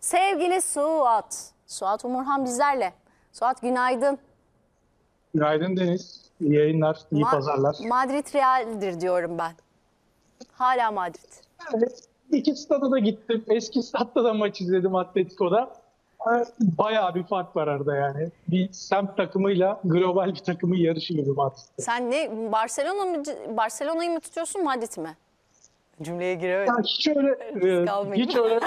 Sevgili Suat. Suat Umurhan bizlerle. Suat günaydın. Günaydın Deniz. İyi yayınlar, iyi Ma- pazarlar. Madrid Real'dir diyorum ben. Hala Madrid. Yani iki stada da gittim. Eski statta da maç izledim Atletico'da. Bayağı bir fark var arada yani. Bir semt takımıyla global bir takımın yarışı gibi maç. Sen ne Barcelona mı Barcelona'yı mı tutuyorsun Madrid mi? Cümleye giremedim. Yani hiç öyle e, hiç öyle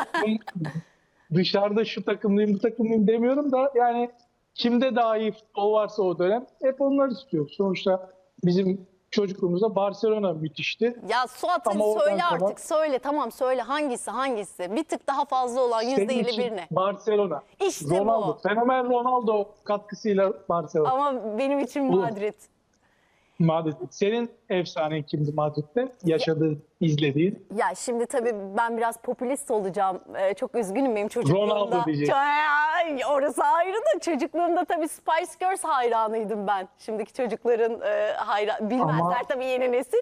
dışarıda şu takımlıyım bu takımlıyım demiyorum da yani kimde daha iyi futbol varsa o dönem hep onları tutuyor. Sonuçta bizim çocukluğumuzda Barcelona müthişti. Ya Suat Ama söyle sonra- artık söyle tamam söyle hangisi hangisi? Bir tık daha fazla olan yüzde elli için bir ne? Barcelona. İşte bu. Ronaldo. Fenomen Ronaldo katkısıyla Barcelona. Ama benim için Bu. Madrid. Madrid. Senin efsanen kimdi Madrid'de? Yaşadığın, izlediğin. Ya şimdi tabii ben biraz popülist olacağım. Ee, çok üzgünüm benim çocukluğumda. Ronaldo diyeceksin. Ay, Orası ayrı da çocukluğumda tabii Spice Girls hayranıydım ben. Şimdiki çocukların e, hayran bilmezler Ama- tabii yeni nesil.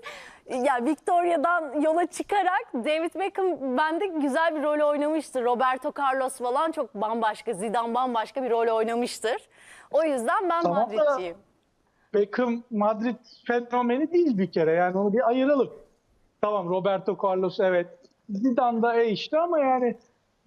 Ya Victoria'dan yola çıkarak David Beckham bende güzel bir rol oynamıştır. Roberto Carlos falan çok bambaşka, Zidane bambaşka bir rol oynamıştır. O yüzden ben Tamam Madridciyim. Beckham Madrid fenomeni değil bir kere. Yani onu bir ayıralım. Tamam Roberto Carlos evet. Zidane da e işte ama yani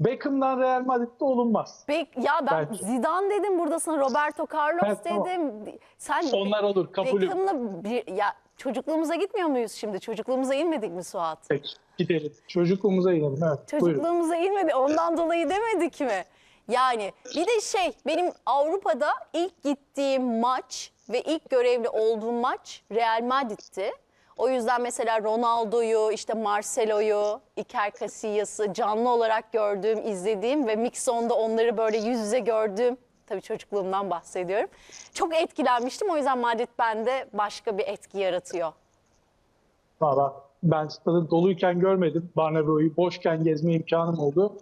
Beckham'dan Real Madrid'de olunmaz. Peki ya ben Belki. Zidane dedim buradasın Roberto Carlos Evet, tamam. dedim. Sen Onlar olur kabulüm. Beckham'la bir, ya çocukluğumuza gitmiyor muyuz şimdi? Çocukluğumuza inmedik mi Suat? Peki gidelim. Çocukluğumuza inelim. Evet, buyurun. Çocukluğumuza inmedi. Ondan dolayı demedik mi? Yani bir de şey benim Avrupa'da ilk gittiğim maç ve ilk görevli olduğum maç Real Madrid'ti. O yüzden mesela Ronaldo'yu, işte Marcelo'yu, Iker Casillas'ı canlı olarak gördüğüm, izlediğim ve Mixon'da onları böyle yüz yüze gördüğüm, tabii çocukluğumdan bahsediyorum. Çok etkilenmiştim. O yüzden Madrid bende başka bir etki yaratıyor. Valla ben stadı doluyken görmedim. Bernabeu'yu boşken gezme imkanım oldu.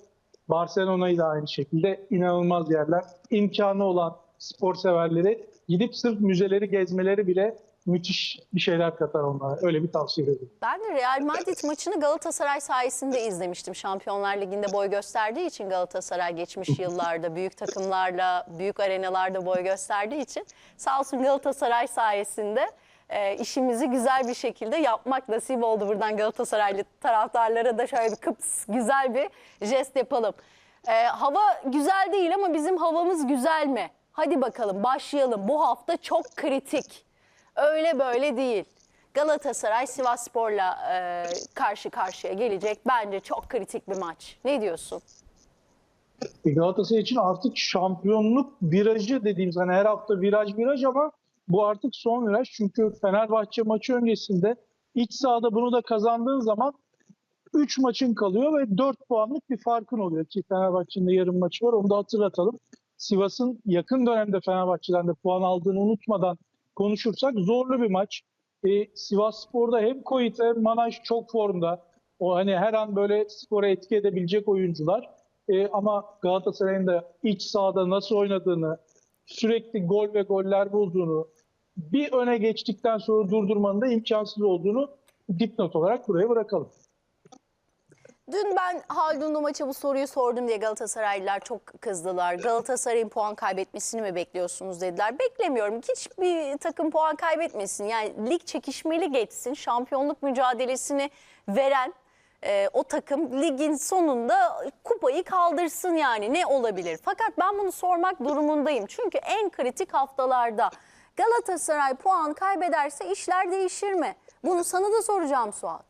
Barcelona'yı da aynı şekilde inanılmaz yerler. İmkanı olan spor severleri gidip sırf müzeleri gezmeleri bile müthiş bir şeyler katar onlara. Öyle bir tavsiye ederim. Ben de Real Madrid maçını Galatasaray sayesinde izlemiştim. Şampiyonlar Ligi'nde boy gösterdiği için Galatasaray geçmiş yıllarda büyük takımlarla, büyük arenalarda boy gösterdiği için sağ olsun Galatasaray sayesinde e, işimizi güzel bir şekilde yapmak nasip oldu. Buradan Galatasaraylı taraftarlara da şöyle bir kıps güzel bir jest yapalım. E, hava güzel değil ama bizim havamız güzel mi? Hadi bakalım başlayalım. Bu hafta çok kritik. Öyle böyle değil. Galatasaray Sivasspor'la e, karşı karşıya gelecek. Bence çok kritik bir maç. Ne diyorsun? E, Galatasaray için artık şampiyonluk virajı dediğimiz hani her hafta viraj viraj ama bu artık son viraj. Çünkü Fenerbahçe maçı öncesinde iç sahada bunu da kazandığın zaman 3 maçın kalıyor ve 4 puanlık bir farkın oluyor ki Fenerbahçe'nin de yarım maçı var onu da hatırlatalım. Sivas'ın yakın dönemde Fenerbahçe'den de puan aldığını unutmadan konuşursak zorlu bir maç. E, Sivas Spor'da hem Koyit hem Manaj çok formda. O hani her an böyle skora etki edebilecek oyuncular. E, ama Galatasaray'ın da iç sahada nasıl oynadığını, sürekli gol ve goller bulduğunu, bir öne geçtikten sonra durdurmanın da imkansız olduğunu dipnot olarak buraya bırakalım. Dün ben Haldunlu maça bu soruyu sordum diye Galatasaraylılar çok kızdılar. Galatasaray'ın puan kaybetmesini mi bekliyorsunuz dediler. Beklemiyorum. Hiçbir takım puan kaybetmesin. Yani lig çekişmeli geçsin. Şampiyonluk mücadelesini veren e, o takım ligin sonunda kupayı kaldırsın yani ne olabilir? Fakat ben bunu sormak durumundayım. Çünkü en kritik haftalarda Galatasaray puan kaybederse işler değişir mi? Bunu sana da soracağım Suat.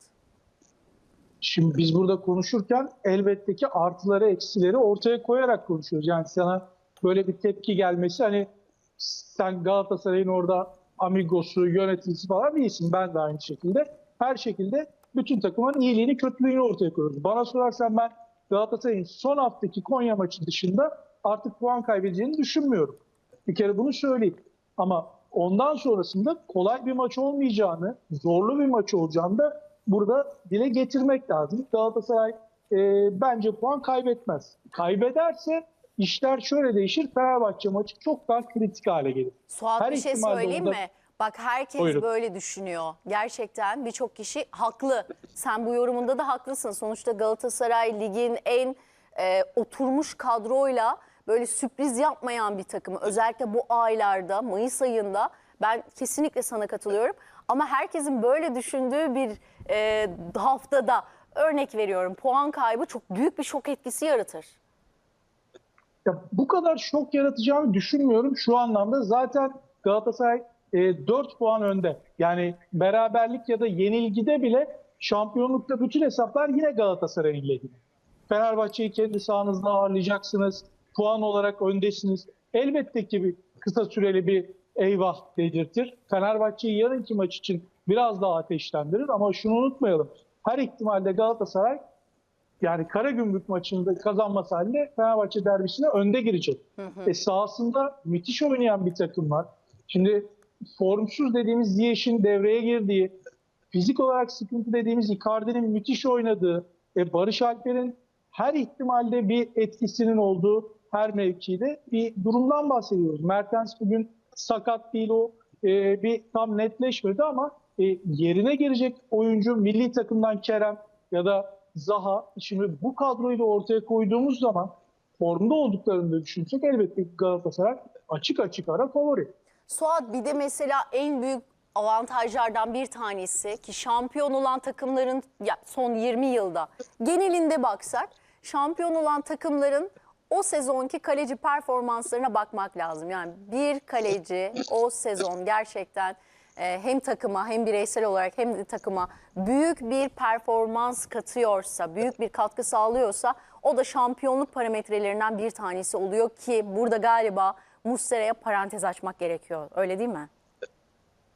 Şimdi biz burada konuşurken elbette ki artıları eksileri ortaya koyarak konuşuyoruz. Yani sana böyle bir tepki gelmesi hani sen Galatasaray'ın orada amigosu, yöneticisi falan değilsin. Ben de aynı şekilde. Her şekilde bütün takımın iyiliğini, kötülüğünü ortaya koyuyoruz. Bana sorarsan ben Galatasaray'ın son haftaki Konya maçı dışında artık puan kaybedeceğini düşünmüyorum. Bir kere bunu söyleyeyim. Ama ondan sonrasında kolay bir maç olmayacağını, zorlu bir maç olacağını da burada dile getirmek lazım. Galatasaray e, bence puan kaybetmez. Kaybederse işler şöyle değişir. Fenerbahçe maçı çok daha kritik hale gelir. Suat Her bir şey söyleyeyim orada- mi? Bak herkes Buyurun. böyle düşünüyor. Gerçekten birçok kişi haklı. Sen bu yorumunda da haklısın. Sonuçta Galatasaray ligin en e, oturmuş kadroyla böyle sürpriz yapmayan bir takım. Özellikle bu aylarda, Mayıs ayında ben kesinlikle sana katılıyorum. Ama herkesin böyle düşündüğü bir e, haftada örnek veriyorum puan kaybı çok büyük bir şok etkisi yaratır. Ya bu kadar şok yaratacağını düşünmüyorum şu anlamda. Zaten Galatasaray e, 4 puan önde. Yani beraberlik ya da yenilgide bile şampiyonlukta bütün hesaplar yine Galatasaray'ın lehine. Fenerbahçe'yi kendi sahanızda ağırlayacaksınız. Puan olarak öndesiniz. Elbette ki bir kısa süreli bir eyvah dedirtir. Fenerbahçe'yi yarınki maç için biraz daha ateşlendirir ama şunu unutmayalım. Her ihtimalde Galatasaray yani Karagümrük maçında kazanması halinde Fenerbahçe derbisine önde girecek. E sahasında müthiş oynayan bir takım var. Şimdi formsuz dediğimiz Ziyech'in devreye girdiği, fizik olarak sıkıntı dediğimiz Icardi'nin müthiş oynadığı, e Barış Alper'in her ihtimalde bir etkisinin olduğu her mevkide bir durumdan bahsediyoruz. Mertens bugün sakat değil o e, bir tam netleşmedi ama e, yerine girecek oyuncu milli takımdan Kerem ya da Zaha şimdi bu kadroyu da ortaya koyduğumuz zaman formda olduklarını da düşünsek elbette Galatasaray açık açık ara favori. Suat bir de mesela en büyük avantajlardan bir tanesi ki şampiyon olan takımların ya son 20 yılda genelinde baksak şampiyon olan takımların o sezonki kaleci performanslarına bakmak lazım. Yani bir kaleci o sezon gerçekten e, hem takıma hem bireysel olarak hem de takıma büyük bir performans katıyorsa, büyük bir katkı sağlıyorsa o da şampiyonluk parametrelerinden bir tanesi oluyor ki burada galiba Muslera'ya parantez açmak gerekiyor. Öyle değil mi?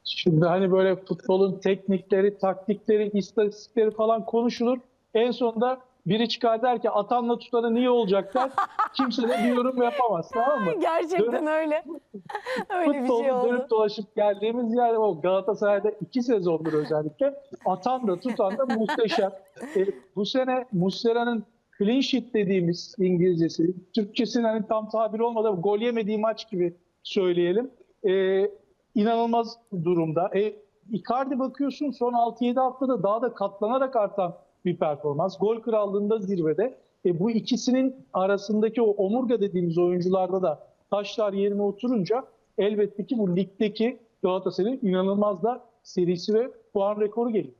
Şimdi hani böyle futbolun teknikleri, taktikleri, istatistikleri falan konuşulur. En sonunda biri çıkar der ki atanla tutanı niye olacaklar? Kimse de bir yorum yapamaz tamam mı? Gerçekten öyle. öyle bir şey oldu. dönüp dolaşıp geldiğimiz yer o Galatasaray'da iki sezondur özellikle. Atan da tutan da muhteşem. E, bu sene Muslera'nın clean sheet dediğimiz İngilizcesi, Türkçesinin hani tam tabir olmadı ama gol yemediği maç gibi söyleyelim. E, inanılmaz durumda. E, Icardi bakıyorsun son 6-7 haftada daha da katlanarak artan bir performans. Gol krallığında zirvede. E, bu ikisinin arasındaki o omurga dediğimiz oyuncularda da taşlar yerine oturunca elbette ki bu ligdeki Galatasaray'ın inanılmaz da serisi ve puan rekoru geliyor.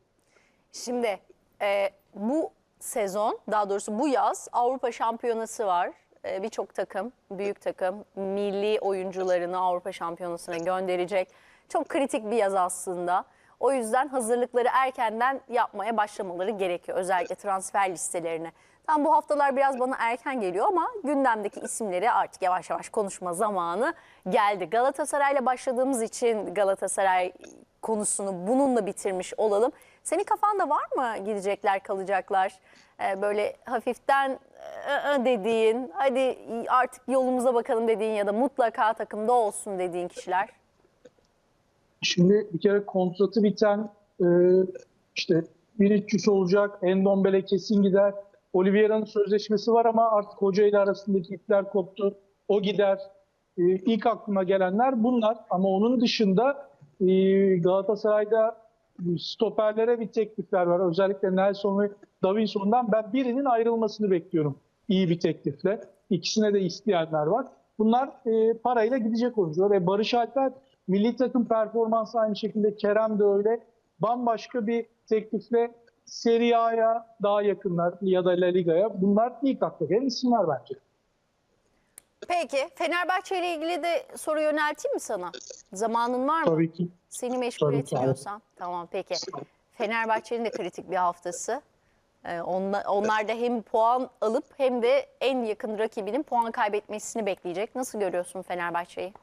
Şimdi e, bu sezon daha doğrusu bu yaz Avrupa Şampiyonası var. E, Birçok takım, büyük takım milli oyuncularını Avrupa Şampiyonası'na gönderecek. Çok kritik bir yaz aslında. O yüzden hazırlıkları erkenden yapmaya başlamaları gerekiyor. Özellikle transfer listelerine. Tam bu haftalar biraz bana erken geliyor ama gündemdeki isimleri artık yavaş yavaş konuşma zamanı geldi. Galatasaray'la başladığımız için Galatasaray konusunu bununla bitirmiş olalım. Senin kafanda var mı gidecekler kalacaklar? Ee, böyle hafiften "Aa" dediğin, hadi artık yolumuza bakalım dediğin ya da mutlaka takımda olsun dediğin kişiler. Şimdi bir kere kontratı biten e, işte Vinicius olacak, Endombele kesin gider. Oliveira'nın sözleşmesi var ama artık hoca ile arasındaki ipler koptu. O gider. E, ilk aklıma gelenler bunlar. Ama onun dışında e, Galatasaray'da stoperlere bir teklifler var. Özellikle Nelson ve Davinson'dan ben birinin ayrılmasını bekliyorum. İyi bir teklifle. İkisine de isteyenler var. Bunlar e, parayla gidecek oyuncular. E, Barış Alper milli takım performansı aynı şekilde Kerem de öyle. Bambaşka bir teklifle Serie A'ya daha yakınlar ya da La Liga'ya. Bunlar ilk akla gelen isimler bence. Peki Fenerbahçe ile ilgili de soru yönelteyim mi sana? Zamanın var mı? Tabii ki. Seni meşgul Tabii ki, etmiyorsam. Tamam peki. Fenerbahçe'nin de kritik bir haftası. Ee, onlar, onlar da hem puan alıp hem de en yakın rakibinin puan kaybetmesini bekleyecek. Nasıl görüyorsun Fenerbahçe'yi?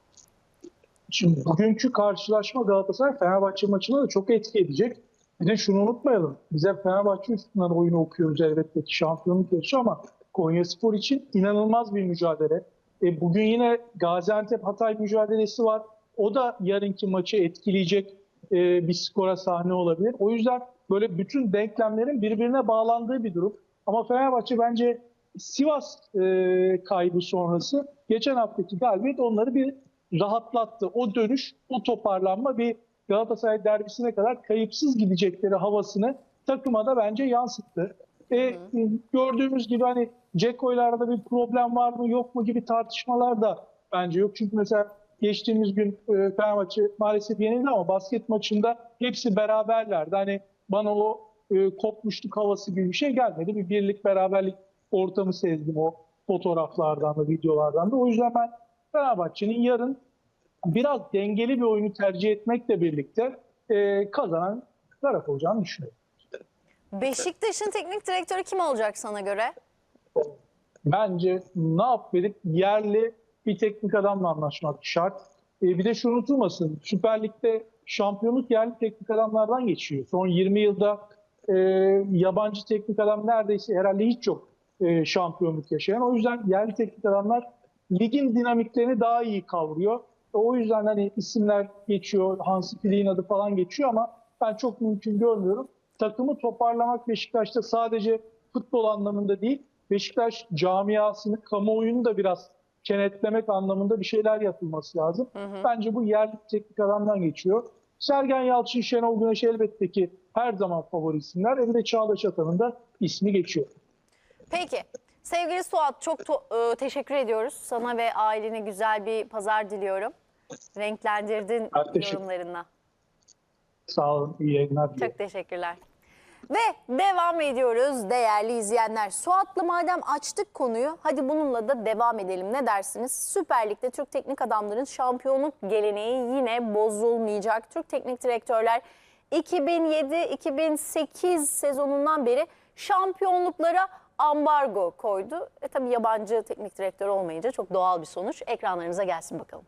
Şimdi bugünkü karşılaşma Galatasaray Fenerbahçe maçına da çok etki edecek. Bir de şunu unutmayalım. Bize Fenerbahçe üstünden oyunu okuyoruz elbette ki şampiyonluk yarışı ama Konyaspor için inanılmaz bir mücadele. E, bugün yine Gaziantep Hatay mücadelesi var. O da yarınki maçı etkileyecek e, bir skora sahne olabilir. O yüzden böyle bütün denklemlerin birbirine bağlandığı bir durum. Ama Fenerbahçe bence Sivas e, kaybı sonrası geçen haftaki galibiyet onları bir rahatlattı. O dönüş, o toparlanma bir Galatasaray derbisine kadar kayıpsız gidecekleri havasını takıma da bence yansıttı. E, gördüğümüz gibi hani Ceko'yla bir problem var mı yok mu gibi tartışmalar da bence yok. Çünkü mesela geçtiğimiz gün e, Fenerbahçe maalesef yenildi ama basket maçında hepsi beraberlerdi. Hani bana o e, kopmuşluk havası gibi bir şey gelmedi. Bir birlik beraberlik ortamı sezdim o fotoğraflardan da videolardan da. O yüzden ben Fenerbahçe'nin yarın biraz dengeli bir oyunu tercih etmekle birlikte e, kazanan taraf olacağını düşünüyorum. Beşiktaş'ın teknik direktörü kim olacak sana göre? Bence ne yap verip yerli bir teknik adamla anlaşmak şart. E, bir de şu unutulmasın. Süper Lig'de şampiyonluk yerli teknik adamlardan geçiyor. Son 20 yılda e, yabancı teknik adam neredeyse herhalde hiç yok e, şampiyonluk yaşayan. O yüzden yerli teknik adamlar ligin dinamiklerini daha iyi kavruyor. E, o yüzden hani isimler geçiyor, Hansi Flick'in adı falan geçiyor ama ben çok mümkün görmüyorum. Takımı toparlamak Beşiktaş'ta sadece futbol anlamında değil, Beşiktaş camiasını, kamuoyunu da biraz kenetlemek anlamında bir şeyler yapılması lazım. Bence bu yerli teknik adamdan geçiyor. Sergen Yalçın, Şenol Güneş elbette ki her zaman favori isimler. E bir de Çağdaş Atan'ın da ismi geçiyor. Peki. Sevgili Suat çok e, teşekkür ediyoruz. Sana ve ailene güzel bir pazar diliyorum. Renklendirdin Ben teşekkür- yorumlarınla. Sağ olun, iyi yayınlar diliyorum. Çok teşekkürler. Ve devam ediyoruz değerli izleyenler. Suat'la madem açtık konuyu hadi bununla da devam edelim. Ne dersiniz? Süper Lig'de Türk teknik adamların şampiyonluk geleneği yine bozulmayacak. Türk teknik direktörler 2007-2008 sezonundan beri şampiyonluklara ambargo koydu. E tabii yabancı teknik direktör olmayınca çok doğal bir sonuç. Ekranlarınıza gelsin bakalım.